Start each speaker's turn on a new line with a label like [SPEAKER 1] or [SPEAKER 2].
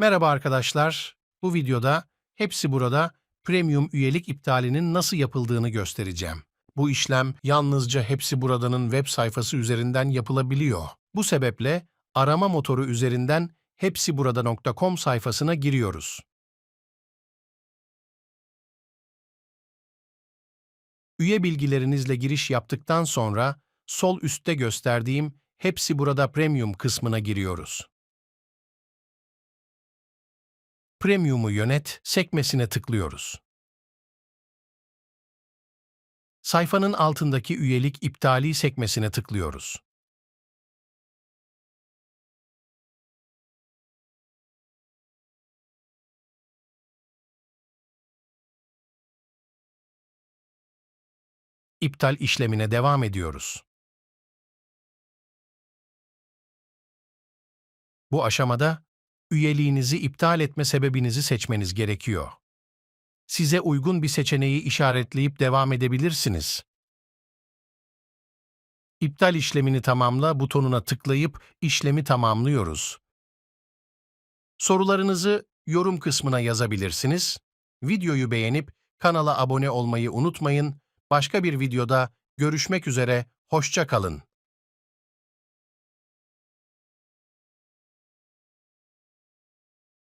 [SPEAKER 1] Merhaba arkadaşlar. Bu videoda hepsi burada premium üyelik iptalinin nasıl yapıldığını göstereceğim. Bu işlem yalnızca hepsi buradanın web sayfası üzerinden yapılabiliyor. Bu sebeple arama motoru üzerinden hepsiburada.com sayfasına giriyoruz. Üye bilgilerinizle giriş yaptıktan sonra sol üstte gösterdiğim Hepsi Burada Premium kısmına giriyoruz. Premium'u yönet sekmesine tıklıyoruz. Sayfanın altındaki üyelik iptali sekmesine tıklıyoruz. İptal işlemine devam ediyoruz. Bu aşamada üyeliğinizi iptal etme sebebinizi seçmeniz gerekiyor. Size uygun bir seçeneği işaretleyip devam edebilirsiniz. İptal işlemini tamamla butonuna tıklayıp işlemi tamamlıyoruz. Sorularınızı yorum kısmına yazabilirsiniz. Videoyu beğenip kanala abone olmayı unutmayın. Başka bir videoda görüşmek üzere, hoşça kalın.